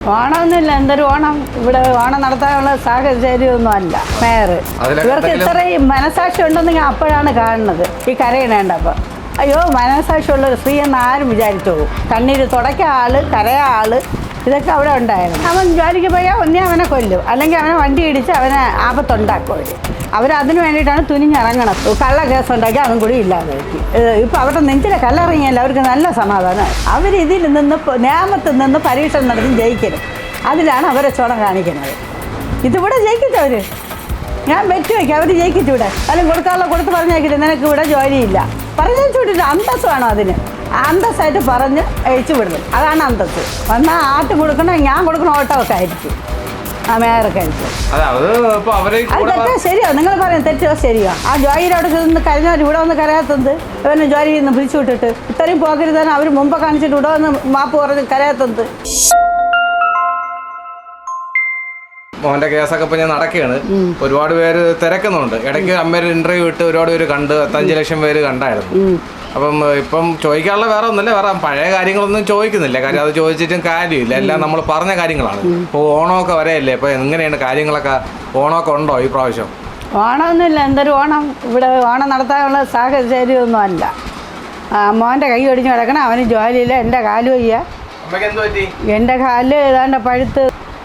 ഓണമൊന്നുമില്ല എന്തൊരു ഓണം ഇവിടെ ഓണം നടത്താനുള്ള സാഹചര്യമൊന്നും അല്ല മേയർ ഇവർക്ക് ഇത്രയും മനസാക്ഷി ഉണ്ടെന്നെങ്കിൽ അപ്പോഴാണ് കാണുന്നത് ഈ കരയണേണ്ടപ്പോൾ അയ്യോ മനസാക്ഷിയുള്ള ഒരു സ്ത്രീ എന്ന് ആരും വിചാരിച്ചു പോകും. കണ്ണീര് തുടയ്ക്ക ആൾ കരയ ആൾ ഇതൊക്കെ അവിടെ ഉണ്ടായിരുന്നു. അവൻ ജോലിക്ക് പോയാൽ ഒന്നേ അവനെ കൊല്ലും. അല്ലെങ്കിൽ അവനെ വണ്ടി ഇടിച്ച് അവനെ ആപത്തുണ്ടാക്കും അവർ അവരതിന് വേണ്ടിയിട്ടാണ് തുനിഞ്ഞിറങ്ങണത്. കള്ള കേസ് ഉണ്ടാക്കി അതും കൂടി ഇല്ലാതെ ഇപ്പം അവരുടെ നെഞ്ചിലെ കല്ലിറങ്ങിയല്ല അവർക്ക് നല്ല സമാധാനം. അവരിതിൽ നിന്ന് നിയമത്തിൽ നിന്ന് പരീക്ഷ നടത്തി ജയിക്കരുത്. അതിലാണ് അവരെ ചോടം കാണിക്കുന്നത്. ഇതിവിടെ ജയിക്കിച്ചവർ ഞാൻ വെച്ചു വയ്ക്കാം അവർ ജയിക്കിച്ചൂടെ അല്ലെങ്കിൽ കൊടുക്കാനുള്ള കൊടുത്ത് പറഞ്ഞേക്കില്ല നിനക്ക് ഇവിടെ ജോലിയില്ല. പറഞ്ഞു വിട്ടിട്ട് അന്തസ് വേണം അതിന്. അന്തസ്സായിട്ട് പറഞ്ഞ് അഴിച്ചു വിടുന്നത് അതാണ് അന്തസ് വന്നാൽ ആട്ട് കൊടുക്കണോ ഞാൻ കൊടുക്കണ ഓട്ടമൊക്കെ ആയിരിക്കും. ശരിയോ. നിങ്ങൾ പറയാം തെറ്റോ ശരിയോ. ആ ജോയിയുടെ അവിടെ നിന്ന് കരഞ്ഞവർ ഇവിടെ വന്ന് കരയാത്തത് ഇവനെ ജോലി നിന്ന് പിരിച്ചു വിട്ടിട്ട് ഇത്രയും പോകരുതാണ് അവർ മുമ്പ് കാണിച്ചിട്ട് ഇവിടെ വന്ന് മാപ്പ് പറഞ്ഞ് കരയാത്തത്. മോന്റെ കേസൊക്കെ ഇപ്പൊ ഞാൻ നടക്കുകയാണ്. ഒരുപാട് പേര് തിരക്കുന്നുണ്ട്. ഇടയ്ക്ക് അമ്മയുടെ ഇന്റർവ്യൂ ഇട്ട് ഒരുപാട് പേര് കണ്ട് പത്തഞ്ച് ലക്ഷം പേര് കണ്ടായിരുന്നു. അപ്പം ഇപ്പം ചോദിക്കാനുള്ള വേറെ ഒന്നുമില്ല. വേറെ പഴയ കാര്യങ്ങളൊന്നും ചോദിക്കുന്നില്ല. കാര്യം അത് ചോദിച്ചിട്ടും കാര്യമില്ല. എല്ലാം നമ്മൾ പറഞ്ഞ കാര്യങ്ങളാണ്. ഇപ്പോൾ ഓണമൊക്കെ വരെയല്ലേ? ഇപ്പൊ എങ്ങനെയാണ് കാര്യങ്ങളൊക്കെ? ഓണമൊക്കെ ഉണ്ടോ ഈ പ്രാവശ്യം? ഓണമൊന്നുമില്ല. എന്തൊരു ഓണം? ഇവിടെ ഓണം നടത്താനുള്ള സാഹചര്യമൊന്നും അല്ല മോന്റെ കൈ ഒടിഞ്ഞു കിടക്കണം. അവന് ജോലിയില്ല. എന്റെ കാൽ വയ്യ എന്റെ കാൽ ഏതാണ്ട് പഴുത്ത്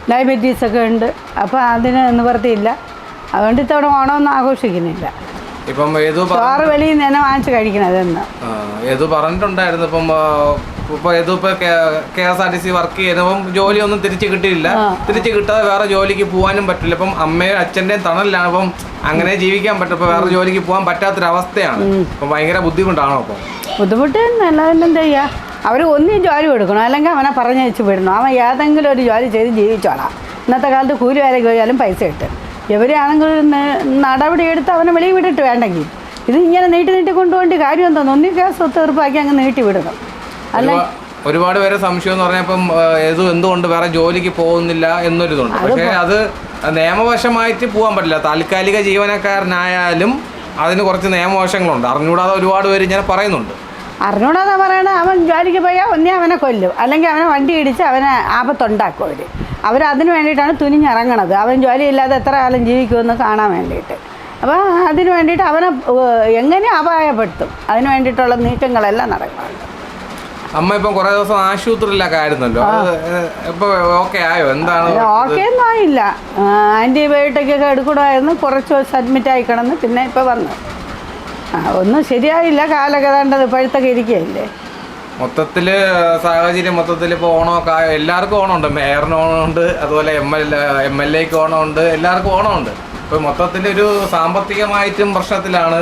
ഡയബറ്റീസ് ഒക്കെ ഉണ്ട്. അപ്പോൾ അതിന് നിവർത്തിയില്ല അതുകൊണ്ട് ഇത്തവണ ഓണമൊന്നും ആഘോഷിക്കുന്നില്ല. ഇപ്പം ഏതു ചോറ് വെളിയിൽ നിന്ന് തന്നെ വാങ്ങിച്ച് കഴിക്കണത് എന്ന് ഏതു പറഞ്ഞിട്ടുണ്ടായിരുന്നു ഇപ്പം ഇപ്പൊ ഏതു ഇപ്പൊ K S R T C work ചെയ്തപ്പം ജോലിയൊന്നും തിരിച്ചു കിട്ടിയില്ല. തിരിച്ചു കിട്ടാതെ വേറെ ജോലിക്ക് പോകാനും പറ്റില്ല. ഇപ്പം അമ്മയും അച്ഛന്റെയും തണലിലാണ്. അപ്പം അങ്ങനെ ജീവിക്കാൻ പറ്റും. ഇപ്പൊ വേറെ ജോലിക്ക് പോകാൻ പറ്റാത്തൊരവസ്ഥയാണ്. അപ്പം ഭയങ്കര ബുദ്ധിമുട്ടാണോ അപ്പം ബുദ്ധിമുട്ട് എല്ലാവരും ചെയ്യുക അവർ ഒന്നും ജോലി കൊടുക്കണം. അല്ലെങ്കിൽ അവനെ പറഞ്ഞയച്ച് വിടണം. അവൻ ഏതെങ്കിലും ഒരു ജോലി ചെയ്ത് ജീവിച്ചോളാം. ഇന്നത്തെ കാലത്ത് കൂലി വേലയ്ക്ക് പോയാലും പൈസ കിട്ടും. ഇവരാണെങ്കിൽ നടപടിയെടുത്ത് അവനെ വെളിയിൽ വിട്ടിട്ട് വേണ്ടെങ്കിൽ. ഇത് ഇങ്ങനെ നീട്ടി നീട്ടി കൊണ്ടുപോകേണ്ട കാര്യം എന്താ ഒന്നി കേസ് തീർപ്പാക്കി അങ്ങ് നീട്ടി വിടണം. അല്ല ഒരുപാട് പേരെ സംശയം എന്ന് പറഞ്ഞപ്പം ഇത് എന്തുകൊണ്ട് വേറെ ജോലിക്ക് പോകുന്നില്ല എന്നൊരിതുണ്ട്. പക്ഷേ അത് നിയമവശമായിട്ട് പോകാൻ പറ്റില്ല. താൽക്കാലിക ജീവനക്കാരനായാലും അതിന് കുറച്ച് നിയമവശങ്ങളുണ്ട്. അറിഞ്ഞുകൂടാതെ ഒരുപാട് പേര് ഇങ്ങനെ പറയുന്നുണ്ട്. അറിഞ്ഞൂടാതെ പറയണ? അവൻ ജോലിക്ക് പോയാൽ ഒന്നേ അവനെ കൊല്ലും. അല്ലെങ്കിൽ അവനെ വണ്ടി ഇടിച്ച് അവനെ ആപത്തുണ്ടാക്കും അവർ അവരതിന് വേണ്ടിയിട്ടാണ് തുനിഞ്ഞിറങ്ങണത്. അവൻ ജോലിയില്ലാതെ എത്ര കാലം ജീവിക്കുമെന്ന് കാണാൻ വേണ്ടിയിട്ട്. അപ്പോൾ അതിന് വേണ്ടിയിട്ട് അവനെ എങ്ങനെ അപായപ്പെടുത്തും? അതിന് വേണ്ടിയിട്ടുള്ള നീക്കങ്ങളെല്ലാം നടക്കുന്നുണ്ട്. അമ്മ ഇപ്പം കുറെ ദിവസം ആശുപത്രിയിലൊക്കെ ആയിരുന്നല്ലോ. ഇപ്പൊ ഓക്കെ ആയോ? എന്താണ്? ഓക്കെ ഒന്നും ആയില്ല. ആന്റിബയോട്ടിക് ഒക്കെ എടുക്കണമായിരുന്നു. കുറച്ച് ദിവസം അഡ്മിറ്റ് ആയി കിടന്ന് പിന്നെ ഇപ്പോൾ വന്നു. ഒന്നും ശരിയായില്ല. കാലൊക്കെ വേണ്ടത് ഇപ്പോഴത്തൊക്കെ ഇരിക്കുകയല്ലേ? മൊത്തത്തിൽ സാഹചര്യം മൊത്തത്തിൽ ഇപ്പോൾ ഓണമൊക്കെ ആയോ എല്ലാവർക്കും ഓണമുണ്ട്. മേയറിന് ഓണമുണ്ട് അതുപോലെ എം എൽ എം എൽ എക്ക് ഓണമുണ്ട് എല്ലാവർക്കും ഓണമുണ്ട്. ഇപ്പോൾ മൊത്തത്തിലൊരു സാമ്പത്തികമായിട്ടും പ്രശ്നത്തിലാണ്.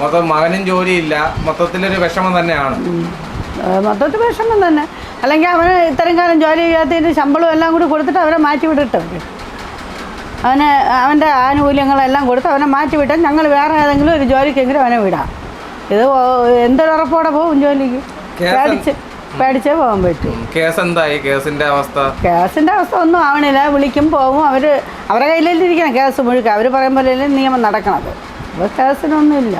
മൊത്തം മകനും ജോലിയില്ല. മൊത്തത്തിലൊരു വിഷമം തന്നെയാണ്. മൊത്തത്തിൽ വിഷമം തന്നെ. അല്ലെങ്കിൽ അവന് ഇത്രയും കാലം ജോലി ചെയ്യാത്തതിന്റെ ശമ്പളം എല്ലാം കൂടി കൊടുത്തിട്ട് അവരെ മാറ്റി വിട്ടിട്ടുണ്ട് അവന് അവന്റെ ആനുകൂല്യങ്ങളെല്ലാം കൊടുത്ത് അവനെ മാറ്റി വിട്ടാൽ ഞങ്ങൾ വേറെ ഏതെങ്കിലും ഒരു ജോലിക്കെങ്കിലും അവനെ വിടാം. ഇത് എന്തൊരു എന്തൊരുറപ്പോടെ പോകും ജോലിക്ക്? പേടിച്ച് പേടിച്ചേ പോകാൻ പറ്റും. കേസ് എന്തായി കേസിന്റെ അവസ്ഥ? കേസിന്റെ അവസ്ഥ ഒന്നും ആവണില്ല. വിളിക്കും പോകും അവർ അവരുടെ കയ്യിലിരിക്കണം കേസ് മുഴുക്ക അവർ പറയും പോലെ നിയമം നടക്കണത്. അപ്പോൾ കേസിനൊന്നുമില്ല.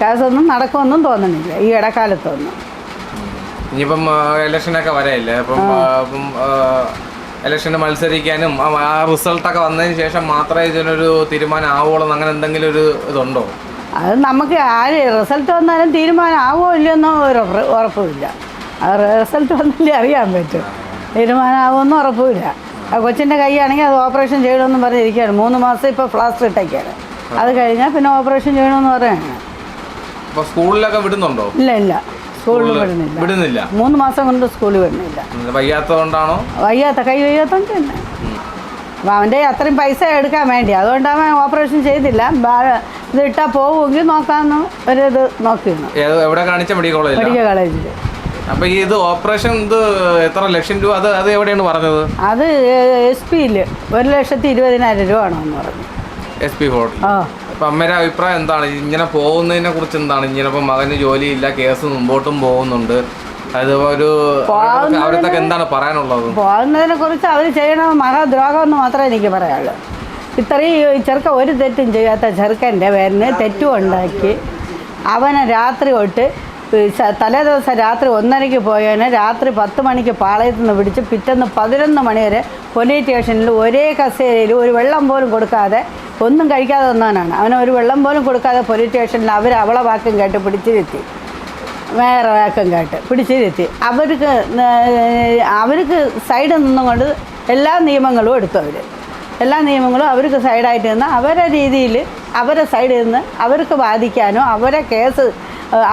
കേസൊന്നും നടക്കുമെന്നും തോന്നുന്നില്ല ഈ ഇടക്കാലത്തൊന്നും. ഇനിയിപ്പം ഇലക്ഷനൊക്കെ വരയില്ലേ? അപ്പം ഇലക്ഷന് മത്സരിക്കാനും ആ- റിസൾട്ടൊക്കെ വന്നതിന് ശേഷം മാത്രമേ ഇതിനൊരു തീരുമാനം ആവുള്ളൂ അങ്ങനെ എന്തെങ്കിലും ഒരു ഇതുണ്ടോ? അത് നമുക്ക് ആര് റിസൾട്ട് വന്നാലും തീരുമാനം ആവുമോ ഇല്ലയെന്നോ ഒരു ഉറപ്പ് ഉറപ്പുമില്ല. അത് റിസൾട്ട് വന്നില്ലേ അറിയാൻ പറ്റും. തീരുമാനമാവുമെന്നും ഉറപ്പില്ല ആ കൊച്ചിന്റെ കൈയാണെങ്കിൽ അത് ഓപ്പറേഷൻ ചെയ്യണമെന്ന് പറഞ്ഞിരിക്കുകയാണ്. മൂന്ന് മാസം ഇപ്പോൾ പ്ലാസ്റ്റർ ഇട്ടേക്കാണ്. അത് കഴിഞ്ഞാൽ പിന്നെ ഓപ്പറേഷൻ ചെയ്യണമെന്ന് പറയുകയാണ്. അപ്പൊ സ്കൂളിലൊക്കെ വിടുന്നുണ്ടോ? ഇല്ല ഇല്ല. സ്കൂളിൽ വിടുന്നില്ല. വിടുന്നില്ല. മൂന്ന് മാസം കൊണ്ട് സ്കൂളിൽ വിടുന്നില്ല. വയ്യാത്തതുകൊണ്ടാണോ? വയ്യാത്ത കൈ വയ്യാത്തതുകൊണ്ട് തന്നെ. അപ്പം അവന്റെ അത്രയും പൈസ എടുക്കാൻ വേണ്ടി. അതുകൊണ്ട് അവൻ ഓപ്പറേഷൻ ചെയ്തില്ല. ഇത് ഇട്ടാൽ പോവുമെങ്കിൽ നോക്കാമെന്ന് ഒരു ഇത് നോക്കിയിരുന്നു. എവിടെ കാണിച്ച മെഡിക്കൽ കോളേജ് മെഡിക്കൽ കോളേജിൽ അപ്പൊ ഈ ഇത് ഓപ്പറേഷൻ ഇത് എത്ര ലക്ഷം രൂപ അത് അത് എവിടെയാണ് പറഞ്ഞത്? അത് എസ് പിയിൽ ഒരു ലക്ഷത്തി ഇരുപതിനായിരം രൂപ ആണോ എന്ന് പറഞ്ഞു. എസ് പി ഫോർട്ടി ആ. അപ്പൊ അമ്മയുടെ അഭിപ്രായം എന്താണ്? ഇങ്ങനെ പോകുന്നതിനെ കുറിച്ച് എന്താണ്? ഇങ്ങനെ ഇപ്പം മകന് ജോലിയില്ല കേസ് മുമ്പോട്ടും പോകുന്നുണ്ട്. അത് ഒരു പോകുന്നതിന് എന്താണ് പറയാനുള്ളത്? പോകുന്നതിനെ കുറിച്ച് അവർ ചെയ്യണ മഹാദ്രോഹം എന്ന് മാത്രമേ എനിക്ക് പറയാനുള്ളൂ. ഇത്രയും ഈ ചെറുക്കൻ ഒരു തെറ്റും ചെയ്യാത്ത ചെറുക്കന്റെ പേരിന് തെറ്റും ഉണ്ടാക്കി അവനെ രാത്രി തൊട്ട് തലേ ദിവസം രാത്രി ഒന്നരയ്ക്ക് പോയവനെ രാത്രി പത്ത് മണിക്ക് പാളയത്ത് നിന്ന് പിടിച്ച് പിറ്റേന്ന് പതിനൊന്ന് മണി വരെ പോലീസ് സ്റ്റേഷനിൽ ഒരേ കസേരയിൽ ഒരു വെള്ളം പോലും കൊടുക്കാതെ ഒന്നും കഴിക്കാതെ വന്നവനാണ് അവനെ ഒരു വെള്ളം പോലും കൊടുക്കാതെ പോലീസ് സ്റ്റേഷനിൽ അവർ അവളെ വാക്കും കേട്ട് പിടിച്ചിരുത്തി വേറെ വാക്കം കേട്ട് പിടിച്ചിരുത്തി അവർക്ക് അവർക്ക് സൈഡിൽ നിന്നുകൊണ്ട് എല്ലാ നിയമങ്ങളും എടുത്തു അവർ എല്ലാ നിയമങ്ങളും അവർക്ക് സൈഡായിട്ട് നിന്ന് അവരെ രീതിയിൽ അവരെ സൈഡിൽ നിന്ന് അവർക്ക് ബാധിക്കാനും അവരെ കേസ്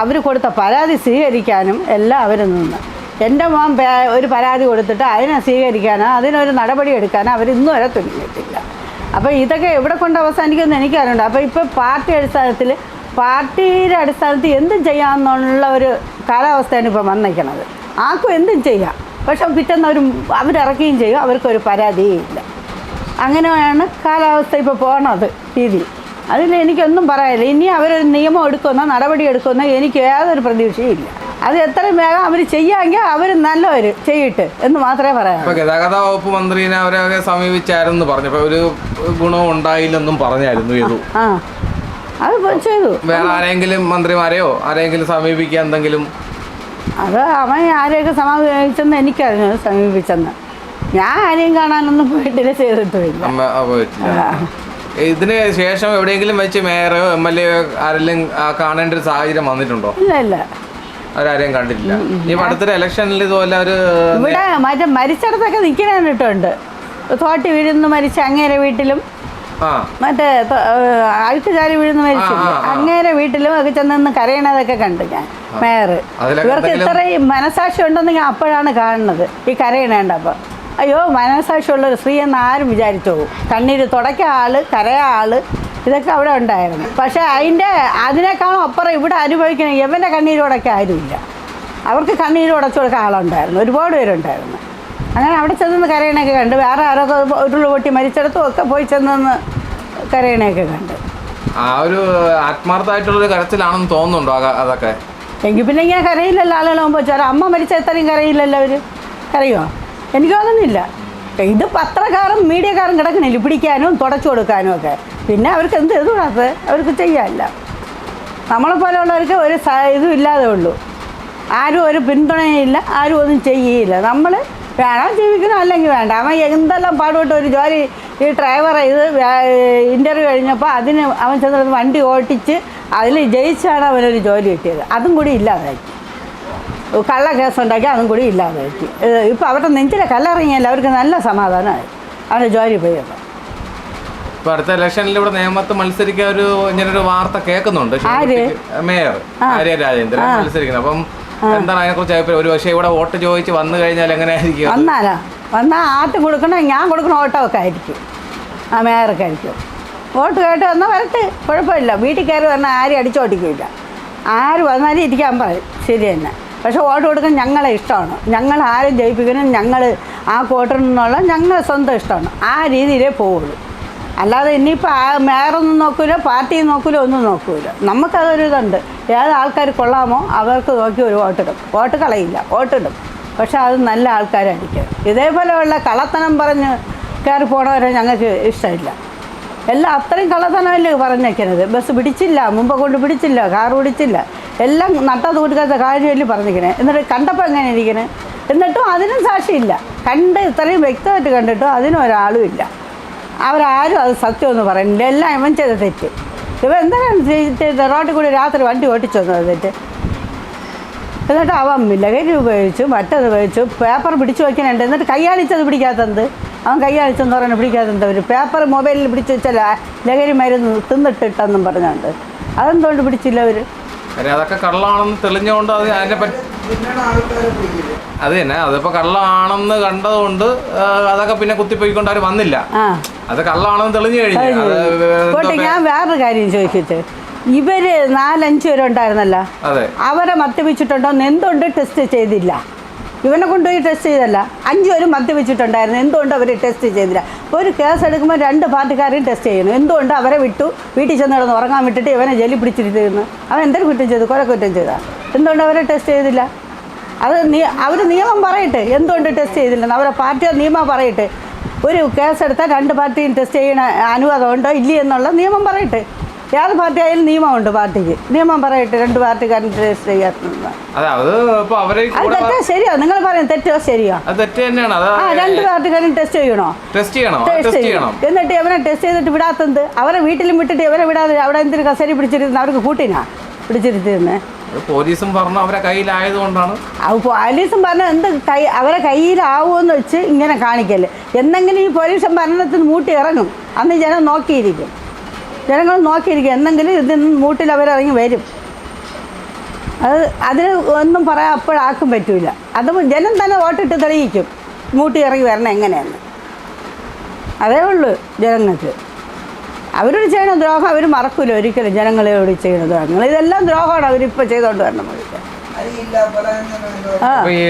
അവർ കൊടുത്ത പരാതി സ്വീകരിക്കാനും എല്ലാം അവർ നിന്ന്. എന്റെ മോൻ ഒരു പരാതി കൊടുത്തിട്ട് അതിനെ സ്വീകരിക്കാനോ അതിനൊരു നടപടി എടുക്കാനോ അവർ ഇന്നും വരെ തുനിഞ്ഞിട്ടില്ല. അപ്പോൾ ഇതൊക്കെ എവിടെ കൊണ്ട് അവസാനിക്കുമെന്ന് എനിക്കറിയണ്ട. അപ്പോൾ ഇപ്പോൾ പാർട്ടി അടിസ്ഥാനത്തിൽ പാർട്ടിയുടെ അടിസ്ഥാനത്തിൽ എന്തും ചെയ്യാമെന്നുള്ള ഒരു കാലാവസ്ഥയാണ് ഇപ്പോൾ വന്നിരിക്കുന്നത്. ആർക്കും എന്തും ചെയ്യാം. പക്ഷെ പിറ്റേന്ന് അവർ അവരിറക്കുകയും ചെയ്യും. അവർക്കൊരു പരാതിയും ഇല്ല. അങ്ങനെയാണ് കാലാവസ്ഥ ഇപ്പോൾ പോകണത് രീതി. അതിൽ എനിക്കൊന്നും പറയാനില്ല. ഇനി അവരൊരു നിയമം എടുക്കുന്ന നടപടി എടുക്കുന്ന എനിക്ക് യാതൊരു പ്രതീക്ഷയും ഇല്ല. അത് എത്രയും വേഗം അവർ ചെയ്യാമെങ്കിൽ അവർ നല്ലവർ ചെയ്യട്ടെ എന്ന് മാത്രമേ പറയാം ഇപ്പൊ ഗതാഗത വകുപ്പ് മന്ത്രിനെ അവരൊക്കെ സമീപിച്ചായിരുന്നു പറഞ്ഞു ഒരു ഗുണവും ഉണ്ടായില്ലെന്നും പറഞ്ഞായിരുന്നു ഇത് ആ. അത് ഇപ്പൊ ചെയ്തു. വേറെ ആരെങ്കിലും മന്ത്രിമാരെയോ ആരെങ്കിലും സമീപിക്കുക എന്തെങ്കിലും? അത് അവൻ ആരെയൊക്കെ സമീപിച്ചെന്ന് എനിക്കറിഞ്ഞു സമീപിച്ചെന്ന്. ഞാൻ ആരെയും കാണാനൊന്നും പോയിട്ടില്ല ചെയ്തിട്ടില്ല അമ്മ ആ, ഇതിന് ശേഷം എവിടെയെങ്കിലും വെച്ച് മേയറോ എം എൽ എ ആരെങ്കിലും ആ, കാണേണ്ട ഒരു സാഹചര്യം വന്നിട്ടുണ്ടോ? ഇല്ല ഇല്ല. അവരാരെയും കണ്ടിട്ടില്ല. ഈ അടുത്തൊരു ഇലക്ഷനിൽ ഇതുപോലെ ഒരു ഇവിടെ മറ്റേ മരിച്ചിടത്തൊക്കെ നിൽക്കുന്ന കണ്ടിട്ടുണ്ട്. തോട്ടി വീഴുന്ന മരിച്ച അങ്ങേരെ വീട്ടിലും. മറ്റേ അഴുക്കുചാരി വീഴുന്ന മരിച്ചു. അങ്ങേരെ വീട്ടിലും ഒക്കെ ചെന്ന് കരയണതൊക്കെ കണ്ടു ഞാൻ മേയർ ഇവർക്ക് ഇത്രയും മനസാക്ഷി ഉണ്ടെന്നെങ്കിൽ അപ്പോഴാണ് കാണുന്നത് ഈ കരയണേണ്ടപ്പോൾ അയ്യോ മനസാക്ഷിയുള്ള ഒരു സ്ത്രീ എന്ന് ആരും വിചാരിച്ചു പോകും കണ്ണീര് തുടക്ക ആൾ കരയ ആൾ ഇതൊക്കെ അവിടെ ഉണ്ടായിരുന്നു. പക്ഷെ അതിന്റെ അതിനേക്കാളും അപ്പുറം ഇവിടെ അനുഭവിക്കണം എവന്റെ കണ്ണീരോടൊക്കെ ആരുമില്ല. അവർക്ക് കണ്ണീര് ഉടച്ചു കൊടുക്കാൻ ആളുണ്ടായിരുന്നു. ഒരുപാട് പേരുണ്ടായിരുന്നു. അങ്ങനെ അവിടെ ചെന്ന് കരയണയൊക്കെ കണ്ട് വേറെ ആരൊക്കെ ഉരുൾ പൊട്ടി മരിച്ചിടത്തും ഒക്കെ പോയി ചെന്ന് കരയണയൊക്കെ കണ്ട്. ആ ഒരു ആത്മാർത്ഥമായിട്ടുള്ളൊരു കരച്ചിലാണെന്ന് തോന്നുന്നുണ്ടോ അതൊക്കെ? എങ്കിൽ പിന്നെ ഇങ്ങനെ കരയില്ലല്ലോ ആളുകളാകുമ്പോൾ വെച്ചാൽ അമ്മ മരിച്ച എത്രയും കരയില്ലല്ലോ അവർ കരയോ എനിക്ക് തോന്നുന്നില്ല. ഇത് പത്രക്കാരും മീഡിയക്കാരും കിടക്കണില്ല? പിടിക്കാനും തുടച്ചു കൊടുക്കാനും ഒക്കെ. പിന്നെ അവർക്ക് എന്ത് എതുകൂടാത്തത് അവർക്ക് ചെയ്യാനില്ല. നമ്മളെ പോലെയുള്ളവർക്ക് ഒരു ഇതും ഇല്ലാതെ ഉള്ളൂ. ആരും ഒരു പിന്തുണയില്ല ആരും ഒന്നും ചെയ്യില്ല. നമ്മൾ വേണം ജീവിക്കണം അല്ലെങ്കിൽ വേണ്ട. അവൻ എന്തെല്ലാം പാടുപെട്ട് ഒരു ജോലി ഈ ഡ്രൈവറെ ഇത് ഇന്റർവ്യൂ കഴിഞ്ഞപ്പോൾ അതിന് അവൻ ചെന്നിട്ട് വണ്ടി ഓട്ടിച്ച് അതിൽ ജയിച്ചാണ് അവനൊരു ജോലി കിട്ടിയത്. അതും കൂടി ഇല്ലാതാക്കി കള്ള കേസുണ്ടാക്കി അതും കൂടി ഇല്ലാതാക്കി. ഇപ്പോൾ അവരുടെ നെഞ്ചിലെ കല്ലിറങ്ങിയല്ല അവർക്ക് നല്ല സമാധാനമായി. അവരുടെ ജോലി പോയി ഇപ്പൊ അടുത്ത ഇലക്ഷനിൽ ഇവിടെ നേമത്ത് മത്സരിക്കാൻ ഒരു ഇങ്ങനെ ഒരു വാർത്ത കേൾക്കുന്നുണ്ട്? മേയർ ആര്യ രാജേന്ദ്രൻ മത്സരിക്കുന്നത്. അപ്പം എന്താണ് അതിനെ കുറിച്ച് അഭിപ്രായം? ഒരു പക്ഷേ ഇവിടെ വോട്ട് ചോദിച്ച് വന്നു കഴിഞ്ഞാൽ എങ്ങനെ ആയിരിക്കും വന്നാലാ? വന്നാൽ ആട്ട് കൊടുക്കണേ? ഞാൻ കൊടുക്കണ ഓട്ടമൊക്കെ ആയിരിക്കും. ആ മേയറൊക്കെ ആയിരിക്കും. വോട്ട് കേട്ട് വന്നാൽ വരട്ടെ. കുഴപ്പമില്ല. വീട്ടിൽ കയറി വന്നാൽ ആരും അടിച്ചോട്ടിക്കില്ല ആര് വന്നാലും ഇരിക്കാൻ പറയും. ശരി തന്നെ. പക്ഷെ വോട്ട് കൊടുക്കാൻ ഞങ്ങളെ ഇഷ്ടമാണ്. ഞങ്ങൾ ആരും ജയിപ്പിക്കണം ഞങ്ങൾ ആ കോട്ടിൽ നിന്നുള്ള ഞങ്ങളെ സ്വന്തം ഇഷ്ടമാണ്. ആ രീതിയിലേ പോവുള്ളൂ. അല്ലാതെ ഇനിയിപ്പോൾ ആ മേയറൊന്നും നോക്കൂല പാർട്ടിയും നോക്കൂല ഒന്നും നോക്കൂല. നമുക്കതൊരു ഇതുണ്ട്. ഏത് ആൾക്കാർ കൊള്ളാമോ അവർക്ക് നോക്കി ഒരു വോട്ടിടും വോട്ട് കളയില്ല വോട്ടിടും പക്ഷേ അത് നല്ല ആൾക്കാരായിരിക്കും. ഇതേപോലെയുള്ള കള്ളത്തനം പറഞ്ഞ് കയറി പോണവരെ ഞങ്ങൾക്ക് ഇഷ്ടമില്ല. എല്ലാം അത്രയും കള്ളത്തനമല്ലേ പറഞ്ഞേക്കണത്? ബസ് പിടിച്ചില്ല മുമ്പ് കൊണ്ട് പിടിച്ചില്ല കാർ പിടിച്ചില്ല എല്ലാം നട്ടത് കൊടുക്കാത്ത കാര്യമല്ലേ പറഞ്ഞിരിക്കണേ എന്നിട്ട് കണ്ടപ്പോൾ എങ്ങനെ ഇരിക്കണേ? എന്നിട്ടും അതിനും സാക്ഷിയില്ല. കണ്ട് ഇത്രയും വ്യക്തമായിട്ട് കണ്ടിട്ടും അതിനും ഒരാളും ഇല്ല. അവരാരും അത് സത്യമൊന്നും പറയുന്നില്ല. എല്ലാം ഇവൻ ചെയ്ത തെറ്റ്. ഇവ എന്തിനാണ് ചെയ്ത്? കൂടി രാത്രി വണ്ടി ഓട്ടിച്ചു വന്നത് തെറ്റ്. എന്നിട്ട് അവൻ ലഹരി ഉപയോഗിച്ചു മറ്റത് ഉപയോഗിച്ചു പേപ്പർ പിടിച്ചു വയ്ക്കുന്നുണ്ട് എന്നിട്ട് കൈയാളിച്ചത് പിടിക്കാത്തത് അവൻ കൈയാളിച്ചെന്ന് പറഞ്ഞു പിടിക്കാതെന്താ ഒരു പേപ്പർ മൊബൈലിൽ പിടിച്ചു വെച്ചാൽ ലഹരി മരുന്ന് തിന്നിട്ടിട്ടെന്നും പറഞ്ഞുകൊണ്ട് അതെന്തുകൊണ്ട് പിടിച്ചില്ല അവർ അതൊക്കെ കള്ളാണെന്ന് തെളിഞ്ഞുകൊണ്ട് അത് അതിനെ പറ്റി അത് തന്നെ അതിപ്പോ കള്ളാണെന്ന് കണ്ടതുകൊണ്ട് അതൊക്കെ പിന്നെ കുത്തിപ്പോയിക്കൊണ്ട് അവർ വന്നില്ല. അത് കള്ളാണെന്ന് തെളിഞ്ഞു കഴിഞ്ഞു. ഞാൻ വേറൊരു കാര്യം ചോദിക്കട്ടെ. ഇവർ നാലഞ്ച് പേരുണ്ടായിരുന്നല്ലോ. അവരെ മദ്യപിച്ചിട്ടുണ്ടോ എന്ന് എന്തുകൊണ്ട് ടെസ്റ്റ് ചെയ്തില്ല? ഇവനെ കൊണ്ടുപോയി ടെസ്റ്റ് ചെയ്തല്ല. അഞ്ചു പേരും മദ്യപിച്ചിട്ടുണ്ടായിരുന്നു എന്തുകൊണ്ട് അവർ ടെസ്റ്റ് ചെയ്തില്ല? അപ്പോൾ ഒരു കേസ് എടുക്കുമ്പോൾ രണ്ട് പാർട്ടിക്കാരെയും ടെസ്റ്റ് ചെയ്യണം. എന്തുകൊണ്ട് അവരെ വിട്ടു? വീട്ടിൽ ചെന്ന് കിടന്ന് ഉറങ്ങാൻ വിട്ടിട്ട് ഇവനെ ജലി പിടിച്ചിരുത്തിയിരുന്നു അവൻ എന്തൊരു കുറ്റം ചെയ്തു? കുറെ കുറ്റം ചെയ്താൽ എന്തുകൊണ്ട് അവരെ ടെസ്റ്റ് ചെയ്തില്ല? അത് നീ അവർ നിയമം പറയട്ടെ. എന്തുകൊണ്ട് ടെസ്റ്റ് ചെയ്തില്ല അവരെ പാർട്ടിയോ നിയമം പറയട്ടെ. ഒരു കേസ് എടുത്താൽ രണ്ട് പാർട്ടിയും ടെസ്റ്റ് ചെയ്യണ അനുവാദമുണ്ടോ ഇല്ലയെന്നുള്ള നിയമം പറയട്ടെ. ഏത് പാർട്ടി ആയാലും നിയമമുണ്ട് പാർട്ടിക്ക്. നിയമം പറയട്ടെ രണ്ട് പാർട്ടിക്കാരും രജിസ്റ്റർ അവരെ ശരിയോ. നിങ്ങൾ പറയും തെറ്റോ ശരിയോ? തെറ്റ് തന്നെയാണ്. ആ രണ്ട് പാർട്ടിക്കാരും ടെസ്റ്റ് ചെയ്യണോ? ടെസ്റ്റ് ചെയ്യണോ ടെസ്റ്റ് ചെയ്യണം. എന്നിട്ട് അവനെ ടെസ്റ്റ് ചെയ്തിട്ട് വിടാത്തത്? അവരെ വീട്ടിലും വിട്ടിട്ട് ഇവരെ വിടാതെ അവിടെ എന്തിനു കസേരി പിടിച്ചിരുന്ന അവർക്ക് കൂട്ടിനാ പിടിച്ചിരുത്തിരുന്നെ? പോലീസും പറഞ്ഞു അവരെ കയ്യിലായതുകൊണ്ടാണ് പോലീസും പറഞ്ഞ എന്ത് കൈ അവരെ കയ്യിലാവുമെന്ന് വെച്ച് ഇങ്ങനെ കാണിക്കല്ലേ എന്തെങ്കിലും ഈ പോലീസും ഭരണത്തിന് മൂട്ടി ഇറങ്ങും അന്ന് ജനം നോക്കിയിരിക്കും. ജനങ്ങൾ നോക്കിയിരിക്കും എന്തെങ്കിലും ഇതിൽ മൂട്ടിൽ അവരിറങ്ങി വരും. അത് അതിന് ഒന്നും പറയാൻ അപ്പോഴാക്കും പറ്റില്ല അത് ജനം തന്നെ വോട്ടിട്ട് തെളിയിക്കും. മൂട്ടി ഇറങ്ങി വരണം എങ്ങനെയാണ് അതേ ഉള്ളൂ ജനങ്ങൾക്ക്. അവരോട് ചെയ്യുന്ന ദ്രോഹം അവർ മറക്കില്ല ഒരിക്കലും ജനങ്ങളോട് ചെയ്യുന്ന ദ്രോഹങ്ങൾ. ഇതെല്ലാം ദ്രോഹമാണ് അവരിപ്പോൾ ചെയ്തുകൊണ്ട് വരണം അപ്പൊ ഈ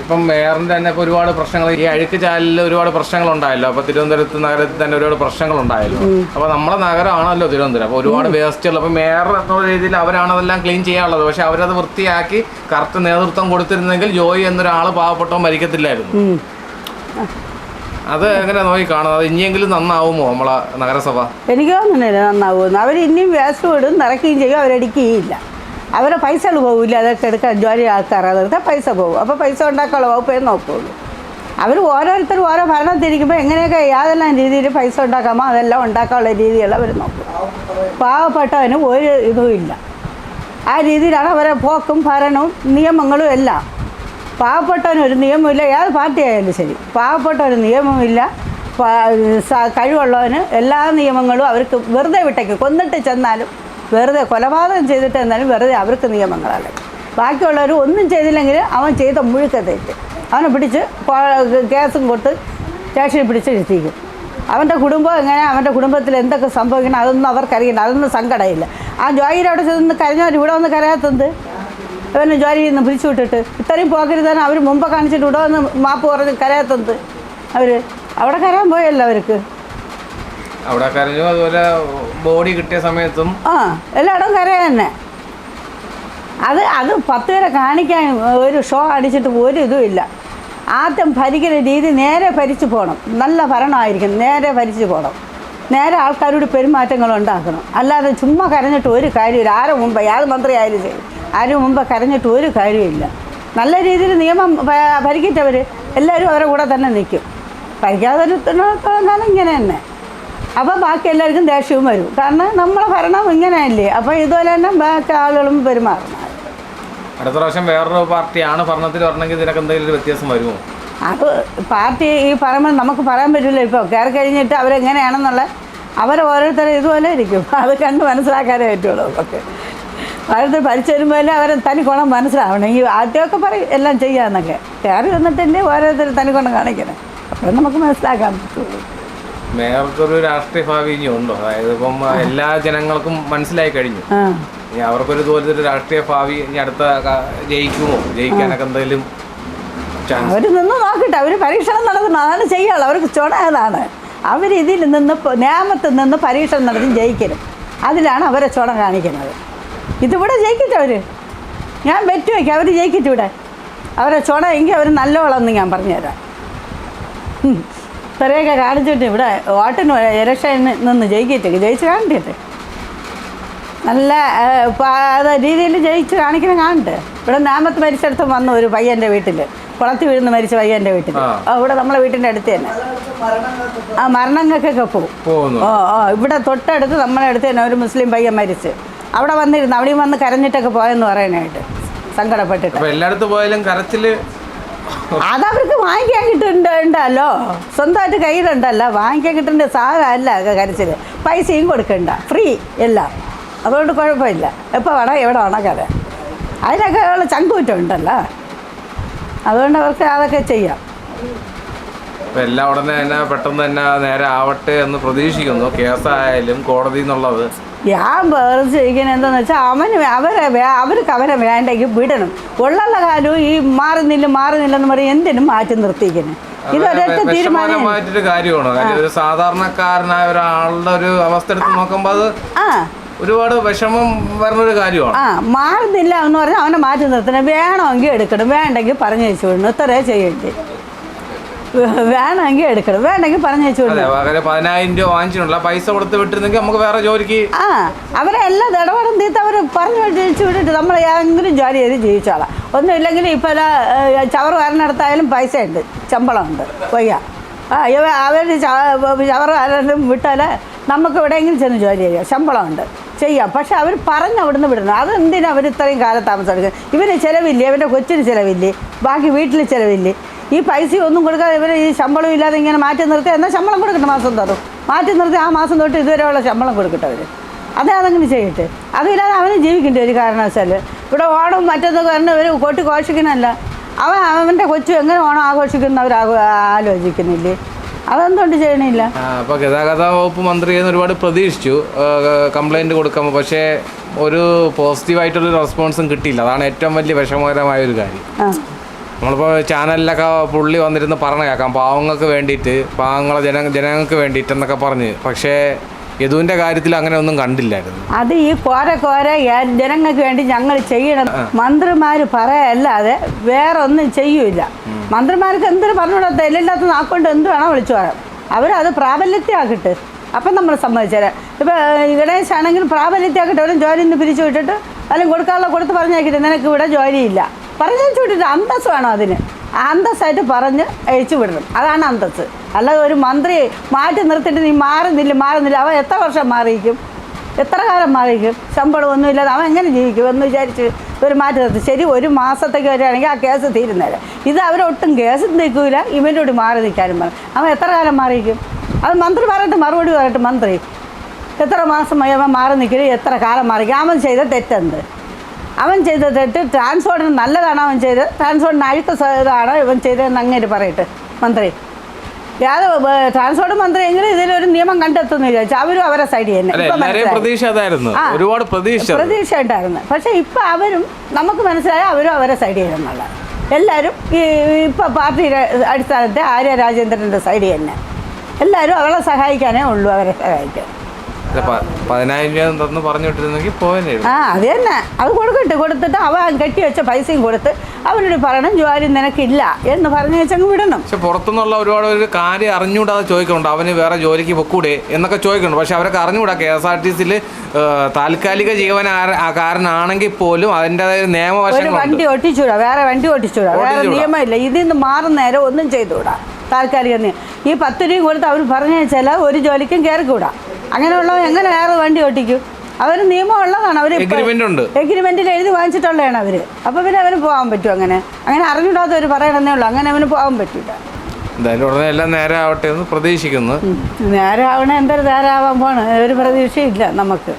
ഇപ്പം മേയറിന്റെ തന്നെ ഇപ്പൊ ഒരുപാട് പ്രശ്നങ്ങൾ ഈ അഴുക്ക് ചാലിൽ ഒരുപാട് പ്രശ്നങ്ങൾ ഉണ്ടായല്ലോ. അപ്പൊ തിരുവനന്തപുരത്ത് നഗരത്തിൽ തന്നെ ഒരുപാട് പ്രശ്നങ്ങൾ ഉണ്ടായല്ലോ. അപ്പൊ നമ്മുടെ നഗരമാണല്ലോ തിരുവനന്തപുരം. അപ്പൊ ഒരുപാട് വേസ്റ്റുകൾ. അപ്പൊ മേയർ എന്നുള്ള രീതിയിൽ അവരാണ് അതെല്ലാം ക്ലീൻ ചെയ്യാനുള്ളത്. പക്ഷെ അവരത് വൃത്തിയാക്കി കറക്റ്റ് നേതൃത്വം കൊടുത്തിരുന്നെങ്കിൽ ജോയി എന്നൊരാൾ പാവപ്പെട്ടവൻ മരിക്കത്തില്ലായിരുന്നു. അത് എങ്ങനെ നോക്കി കാണുന്നത്? അത് ഇനിയെങ്കിലും നന്നാവുമോ നമ്മളെ നഗരസഭ? എനിക്ക് തോന്നുന്നില്ല നന്നാവുമെന്ന്. അവർ ഇനിയും വേസ്റ്റ് വിടും നിറയ്ക്കുകയും ചെയ്യും അവരടിക്കുകയില്ല അവരെ പൈസകൾ പോകില്ല അതൊക്കെ എടുക്കാൻ ജോലി ആൾക്കാർ അതെടുത്താൽ പൈസ പോകും അപ്പോൾ പൈസ ഉണ്ടാക്കാനുള്ള വകുപ്പേ നോക്കുള്ളൂ. അവർ ഓരോരുത്തരും ഓരോ ഭരണം തിരിക്കുമ്പോൾ എങ്ങനെയൊക്കെ യാതെല്ലാം രീതിയിൽ പൈസ ഉണ്ടാക്കാമോ അതെല്ലാം ഉണ്ടാക്കാനുള്ള രീതിയുള്ള അവർ നോക്കും. പാവപ്പെട്ടവന് ഒരു ഇതും ഇല്ല. ആ രീതിയിലാണ് അവരെ പോക്കും ഭരണവും നിയമങ്ങളും എല്ലാം. പാവപ്പെട്ടവന് ഒരു നിയമമില്ല ഏത് പാർട്ടി ആയാലും ശരി. പാവപ്പെട്ടവന് നിയമമില്ല കഴിവുള്ളവന് എല്ലാ നിയമങ്ങളും അവർക്ക് വെറുതെ വിട്ടേക്ക്. കൊന്നിട്ട് ചെന്നാലും വെറുതെ കൊലപാതകം ചെയ്തിട്ട് എന്നാലും വെറുതെ അവർക്ക് നിയമങ്ങളല്ല ബാക്കിയുള്ളവർ ഒന്നും ചെയ്തില്ലെങ്കിൽ അവൻ ചെയ്ത മുഴുക്ക തെറ്റ്. അവനെ പിടിച്ച് കേസും കൊടുത്ത് സ്റ്റേഷനിൽ പിടിച്ച് ഇരുത്തിക്കും. അവന്റെ കുടുംബം എങ്ങനെ അവന്റെ കുടുംബത്തിൽ എന്തൊക്കെ സംഭവിക്കണം അതൊന്നും അവർക്കറിയില്ല അതൊന്നും സങ്കടമില്ല. ആ ജോലി അവിടെ ചെന്ന് കരഞ്ഞവർ ഇവിടെ വന്ന് കരയാത്തത് അവനെ ജോലിയിൽ നിന്ന് പിരിച്ചു വിട്ടിട്ട്. ഇത്രയും പോകരുതാണ് അവർ മുമ്പ് കാണിച്ചിട്ട് ഇവിടെ വന്ന് മാപ്പ് പറഞ്ഞ് കരയാത്തത് അവർ അവിടെ കരയാൻ പോയല്ലോ അവർക്ക്? അവിടെ കരഞ്ഞു. അതുപോലെ ബോഡി കിട്ടിയ സമയത്തും ആ എല്ലായിടവും കരയ തന്നെ. അത് അത് പത്ത് പേരെ കാണിക്കാൻ ഒരു ഷോ അടിച്ചിട്ട് ഒരു ഇതുമില്ല ആദ്യം ഭരിക്കുന്ന രീതി നേരെ ഭരിച്ചു പോകണം നല്ല ഭരണമായിരിക്കണം. നേരെ ഭരിച്ചു പോകണം നേരെ ആൾക്കാരോട് പെരുമാറ്റങ്ങൾ ഉണ്ടാക്കണം. അല്ലാതെ ചുമ്മാ കരഞ്ഞിട്ട് ഒരു കാര്യമില്ല. ആരെ മുമ്പ് ഏത് മന്ത്രി ആയാലും ശരി. ആരും മുമ്പ് കരഞ്ഞിട്ട് ഒരു കാര്യമില്ല. നല്ല രീതിയിൽ നിയമം ഭരിക്കറ്റവർ എല്ലാവരും അവരുടെ കൂടെ തന്നെ നിൽക്കും. ഭരിക്കാതെ ഇങ്ങനെ തന്നെ. അപ്പോൾ ബാക്കി എല്ലാവർക്കും ദേഷ്യവും വരും. കാരണം നമ്മളെ ഭരണം ഇങ്ങനെയല്ലേ? അപ്പോൾ ഇതുപോലെ തന്നെ ബാക്കി ആളുകളും പെരുമാറണം അടുത്ത പ്രാവശ്യം വേറൊരു പാർട്ടിയാണ് ഭരണത്തിൽ വരണമെങ്കിൽ ഇതിനൊക്കെ എന്തെങ്കിലും വ്യത്യാസം വരുമോ? അത് പാർട്ടി ഈ പറയുമ്പോൾ നമുക്ക് പറയാൻ പറ്റില്ല ഇപ്പോൾ. കയറി കഴിഞ്ഞിട്ട് അവരെങ്ങനെയാണെന്നുള്ള അവർ ഓരോരുത്തരും ഇതുപോലെ ഇരിക്കും. അത് കണ്ട് മനസ്സിലാക്കാനേ പറ്റുള്ളൂ. ഓക്കെ. ഓരോരുത്തർ പഠിച്ചു വരുമ്പോൾ അവരെ തനി കൊണം മനസ്സിലാവണം. ഈ ആദ്യമൊക്കെ പറയും എല്ലാം ചെയ്യാന്നൊക്കെ കയറി വന്നിട്ടല്ലേ ഓരോരുത്തർ തനി ഗുണം കാണിക്കണം. അപ്പോൾ നമുക്ക് മനസ്സിലാക്കാൻ പറ്റുള്ളൂ. മേയർക്കൊരു രാഷ്ട്രീയ ഭാവി ഇനി ഉണ്ടോ? അതായത് ഇപ്പം എല്ലാ ജനങ്ങൾക്കും മനസ്സിലായി കഴിഞ്ഞു. ഇനി അവർക്കൊരു ഇതുപോലത്തെ ഒരു രാഷ്ട്രീയ ഭാവി ഇനി അടുത്ത ക- ജയിക്കുമോ? ജയിക്കാനൊക്കെ എന്തെങ്കിലും ചാൻസ് അവർ നിന്ന് നോക്കട്ടെ. അവർ പരീക്ഷണം നടത്തണം അതാണ് ചെയ്യുള്ളൂ അവർക്ക് ചുണ അതാണ് അവർ ഇതിൽ നിന്ന് പ- നിയമത്തിൽ നിന്ന് പരീക്ഷണം നടത്തി ജയിക്കരുത് അതിലാണ് അവരെ ചുണ കാണിക്കുന്നത്. ഇതിവിടെ ജയിക്കട്ടെ അവർ ഞാൻ ബെറ്റ് വയ്ക്കാം. അവർ ജയിക്കട്ടെ ഇവിടെ? അവരെ ചുണ എങ്കിൽ അവർ നല്ലോളെന്ന് ഞാൻ പറഞ്ഞുതരാം. ഉം. ഇത്രയൊക്കെ കാണിച്ചിട്ട് ഇവിടെ വോട്ടിന് ഇലക്ഷനിൽ നിന്ന് ജയിക്കട്ടെ? ജയിച്ച് കാണിക്കട്ടെ നല്ല രീതിയിൽ ജയിച്ച് കാണിക്കണം കാണട്ടെ? ഇവിടെ നാമത്ത് മരിച്ചെടുത്ത് വന്ന ഒരു പയ്യന്റെ വീട്ടിൽ കുളത്തി വീഴുന്ന മരിച്ച പയ്യന്റെ വീട്ടിൽ ഇവിടെ നമ്മളെ വീട്ടിന്റെ അടുത്ത് തന്നെ. ആ മരണങ്ങൾക്കൊക്കെ പോകും. ഓ ഓ ഇവിടെ തൊട്ടടുത്ത് നമ്മളെ അടുത്ത് തന്നെ ഒരു മുസ്ലിം പയ്യൻ മരിച്ച്. അവിടെ വന്നിരുന്നു അവിടെയും വന്ന് കരഞ്ഞിട്ടൊക്കെ പോയെന്ന് പറയാനായിട്ട് സങ്കടപ്പെട്ടിട്ട്. എല്ലായിടത്ത് പോയാലും കരച്ചിൽ അതവർക്ക് വാങ്ങിക്കാൻ കിട്ടുന്നുണ്ടല്ലോ. സ്വന്തമായിട്ട് കയ്യിലുണ്ടല്ലോ. വാങ്ങിക്കാൻ കിട്ടേണ്ട സാധനമല്ല കരച്ചിൽ പൈസയും കൊടുക്കണ്ട. ഫ്രീ എല്ലാം. അതുകൊണ്ട് കുഴപ്പമില്ല. എപ്പോൾ വേണം എവിടെ വേണം കഥ അതിനൊക്കെ ഉള്ള ചങ്കൂറ്റം ഉണ്ടല്ലോ. അതുകൊണ്ട് അവർക്ക് അതൊക്കെ ചെയ്യാം. ഇപ്പൊ എല്ലാം ഉടനെ തന്നെ പെട്ടെന്ന് തന്നെ നേരെ ആവട്ടെ എന്ന് പ്രതീക്ഷിക്കുന്നു. കേസായാലും കോടതി എന്നുള്ളത്. ഞാൻ വേറെ ചോദിക്കുന്നത് എന്താണെന്ന് വെച്ചാൽ അവന് അവരെ അവർക്ക് അവരെ വേണ്ടെങ്കിൽ വിടണം. ഉള്ള കാലവും ഈ മാറുന്നില്ല മാറുന്നില്ലെന്ന് പറയും എന്തിനും മാറ്റി നിർത്തിക്കുന്നത് ഇതൊരൊറ്റ തീരുമാനം വിഷമകരമായിട്ടൊരു കാര്യമാണ്. കാര്യം ഒരു സാധാരണക്കാരനായ ഒരാളുടെ ഒരു അവസ്ഥ എടുത്ത് നോക്കുമ്പോൾ അത് ആ. ഒരുപാട് വിഷമം വരുന്ന ഒരു കാര്യമാണ്. ആ മാറുന്നില്ല എന്ന് പറഞ്ഞാൽ അവനെ മാറ്റി നിർത്തണം. വേണമെങ്കിൽ എടുക്കണം. വേണ്ടെങ്കിൽ പറഞ്ഞു വെച്ചു വിടണം. ഇത്രേ ചെയ്യണ്ടേ വേണമെങ്കിൽ എടുക്കണം. വേണമെങ്കിൽ പറഞ്ഞു വെച്ചു അതെ പകരം പതിനായിരം രൂപ വാങ്ങിച്ചിട്ടുള്ള പൈസ കൊടുത്ത് വിട്ടിരുന്നെങ്കിൽ നമുക്ക് വേറെ ജോലിക്ക് ആ അവരെ എല്ലാ ഇടപാടും തീർത്ത് അവർ പറഞ്ഞു വെച്ച് വിട്ടിട്ട് നമ്മൾ ഏതെങ്കിലും ജോലി ചെയ്ത് ജീവിച്ചോളാം. ഒന്നുമില്ലെങ്കിൽ ഇപ്പൊ ഇപ്പോൾ ചവറ് വരണിടത്തായാലും പൈസ ഉണ്ട് ശമ്പളമുണ്ട്. കൊയ്യ ആ ഇവ അവർ ചവറ് ആരെങ്കിലും വിട്ടാൽ നമുക്ക് എവിടെയെങ്കിലും ചെന്ന് ജോലി ചെയ്യാം. ശമ്പളമുണ്ട്. ചെയ്യാം. പക്ഷെ അവർ പറഞ്ഞ് അവിടുന്ന് വിടണം. അതെന്തിനാ അവർ ഇത്രയും കാലതാമസം എടുക്കുന്നത് ഇവന് ചിലവില്ലേ? ഇവന്റെ കൊച്ചിന് ചിലവില്ലേ? ബാക്കി വീട്ടിൽ ചിലവില്ലേ? ഈ പൈസ ഒന്നും കൊടുക്കാതെ ഇവർ ഈ ശമ്പളം ഇല്ലാതെ ഇങ്ങനെ മാറ്റി നിർത്തി എന്നാൽ ശമ്പളം കൊടുക്കട്ടെ മാസം തോറും? മാറ്റി നിർത്തി ആ മാസം തൊട്ട് ഇതുവരെയുള്ള ശമ്പളം കൊടുക്കട്ടെ അവർ അതേ അതങ്ങനെ ചെയ്യട്ടെ. അതില്ലാതെ അവന് ജീവിക്കേണ്ടി ഒരു കാരണവശാൽ. ഇവിടെ ഓണം മറ്റൊന്നും പറഞ്ഞ ഒരു കൊട്ടി ഘോഷിക്കണമല്ല അവൻ അവന്റെ കൊച്ചു എങ്ങനെ ഓണം ആഘോഷിക്കുന്ന അവർ ആലോചിക്കുന്നില്ലേ? അതെന്തുകൊണ്ട് ചെയ്യണില്ല? അപ്പൊ ഗതാഗത വകുപ്പ് മന്ത്രി ഒരുപാട് പ്രതീക്ഷിച്ചു. കംപ്ലൈന്റ് കൊടുക്കുമ്പോൾ പക്ഷേ ഒരു പോസിറ്റീവായിട്ടുള്ള റെസ്പോൺസും കിട്ടിയില്ല. അതാണ് ഏറ്റവും വലിയ വിഷമകരമായ ഒരു കാര്യം നമ്മളിപ്പോൾ ചാനലിലൊക്കെ പുള്ളി വന്നിരുന്ന് പറഞ്ഞ കേൾക്കാം. പാവങ്ങൾക്ക് വേണ്ടിയിട്ട് പാവങ്ങളെ ജന ജനങ്ങൾക്ക് വേണ്ടിയിട്ട് എന്നൊക്കെ പറഞ്ഞ്. പക്ഷേ യദുവിന്റെ കാര്യത്തിൽ അങ്ങനെ ഒന്നും കണ്ടില്ലായിരുന്നു. അത് ഈ കോര കോര ജനങ്ങൾക്ക് വേണ്ടി ഞങ്ങൾ ചെയ്യണം. മന്ത്രിമാർ പറയല്ലാതെ വേറെ ഒന്നും ചെയ്യൂല മന്ത്രിമാർക്ക് എന്തിനു പറഞ്ഞുകൊടുത്ത എല്ലാത്ത നാക്കൊണ്ട് എന്ത് വേണം വിളിച്ചു പറയാം അവരത് പ്രാബല്യത്തിലാക്കട്ടെ അപ്പം നമ്മൾ സമ്മതിച്ചേരാം ഇപ്പം ഗണേശ് ആണെങ്കിൽ പ്രാബല്യത്തിലാക്കട്ടെ അവരും ജോലി നിന്ന് പിരിച്ചു വിട്ടിട്ട് അല്ലെങ്കിൽ കൊടുക്കാനുള്ള കൊടുത്ത് പറഞ്ഞേക്കിട്ട് നിനക്ക് ഇവിടെ ജോലിയില്ല. പറഞ്ഞു വിട്ടിട്ട് അന്തസ് വേണം അതിന്. അന്തസ്സായിട്ട് പറഞ്ഞ് അഴിച്ചു വിടണം. അതാണ് അന്തസ് അല്ലാതെ ഒരു മന്ത്രി മാറ്റി നിർത്തിയിട്ട് നീ മാറുന്നില്ല മാറുന്നില്ല. അവൻ എത്ര വർഷം മാറിയിരിക്കും? എത്ര കാലം മാറിയിരിക്കും? ശമ്പളം ഒന്നുമില്ലാതെ അവൻ എങ്ങനെ ജീവിക്കും എന്ന് വിചാരിച്ച് ഒരു മാറ്റി നിർത്തി. ശരി ഒരു മാസത്തേക്ക് വരികയാണെങ്കിൽ ആ കേസ് തീരുന്നേരം. ഇത് അവരൊട്ടും കേസ് നിൽക്കില്ല ഇവനോട് മാറി നിൽക്കാനും പറഞ്ഞു അവൻ എത്ര കാലം മാറിയിരിക്കും? അത് മന്ത്രി പറയട്ടെ മറുപടി പറയട്ടെ മന്ത്രി. എത്ര മാസം അവൻ മാറി നിൽക്കുകയും എത്ര കാലം മാറിക്കും അവൻ ചെയ്ത തെറ്റെന്ത്? അവൻ ചെയ്ത തെറ്റ് ട്രാൻസ്പോർട്ടിന് നല്ലതാണ് അവൻ ചെയ്തത് ട്രാൻസ്പോർട്ടിന് അഴുത്ത ഇതാണ് ഇവൻ ചെയ്തതെന്ന് അങ്ങേര് പറയട്ടെ മന്ത്രി. യാതൊ ട്രാൻസ്പോർട്ട് മന്ത്രി എങ്കിലും ഇതിലൊരു നിയമം കണ്ടെത്തുന്നു വിചാരിച്ചു. അവരും അവരെ സൈഡ് തന്നെ. മനസ്സിലായി. പ്രതീക്ഷ ഒരുപാട് പ്രതീക്ഷ പ്രതീക്ഷ ഉണ്ടായിരുന്നു. പക്ഷെ ഇപ്പം അവരും നമുക്ക് മനസ്സിലായ അവരും അവരെ സൈഡ് ചെയ്യുന്നുള്ള എല്ലാവരും ഈ ഇപ്പം പാർട്ടിയുടെ അടിസ്ഥാനത്തെ ആര്യ രാജേന്ദ്രന്റെ സൈഡ് തന്നെ. എല്ലാവരും അവളെ സഹായിക്കാനേ ഉള്ളൂ അവരെ സഹായിക്കാൻ. പതിനായിരം രൂപ തന്ന് പറഞ്ഞു വിട്ടിരുന്നെങ്കിൽ പോയനായിരുന്നു. ആ അത് തന്നെ. അത് കൊടുക്കട്ടെ. കൊടുത്തിട്ട് അവൻ കെട്ടി വെച്ച പൈസയും കൊടുത്ത് അവനോട് പറയണം ജോലി നിനക്കില്ല എന്ന് പറഞ്ഞു വെച്ചങ്ങ് വിടണം. പക്ഷെ പുറത്തുനിന്നുള്ള ഒരുപാട് ഒരു കാര്യം അറിഞ്ഞുകൂടാതെ ചോദിക്കുന്നുണ്ട്. അവന് വേറെ ജോലിക്ക് പൊക്കൂടെ എന്നൊക്കെ ചോദിക്കുന്നുണ്ട്. പക്ഷെ അവരൊക്കെ അറിഞ്ഞുകൂടാ. കെ എസ് ആർ ടി സിയിൽ താൽക്കാലിക ജീവനക്കാരനാണെങ്കിൽ പോലും അതിന്റെതായ ഒരു വണ്ടി ഒട്ടിച്ചൂടാ വേറെ വണ്ടി ഒട്ടിച്ചൂടാ വേറെ. നിയമമില്ല. ഇതിൽ നിന്ന് മാറുന്ന നേരം ഒന്നും ചെയ്തുകൂടാ. താൽക്കാലിക നിയമം. ഈ പത്ത് രൂപ കൊടുത്ത് അവർ പറഞ്ഞു വെച്ചാൽ ഒരു ജോലിക്കും കയറിക്കൂടാ. അങ്ങനെയുള്ളവൻ എങ്ങനെ വേറെ വണ്ടി ഓട്ടിക്കും? അവർ നിയമം ഉള്ളതാണ് അവർ എഗ്രിമെന്റിൽ എഴുതി വാങ്ങിച്ചിട്ടുള്ളതാണ് അവർ. അപ്പോൾ പിന്നെ അവന് പോകാൻ പറ്റും അങ്ങനെ. അങ്ങനെ അറിഞ്ഞിടാത്തവർ പറയണമെന്നേ ഉള്ളൂ. അങ്ങനെ അവന് പോകാൻ പറ്റില്ല എന്തായാലും ഉടനെ എല്ലാം നേരെ ആവട്ടെ എന്ന് പ്രതീക്ഷിക്കുന്നു. നേരെ ആവണേ എന്തൊരു നേരെ ആവാൻ പോണ്? ഒരു പ്രതീക്ഷയില്ല നമുക്ക്.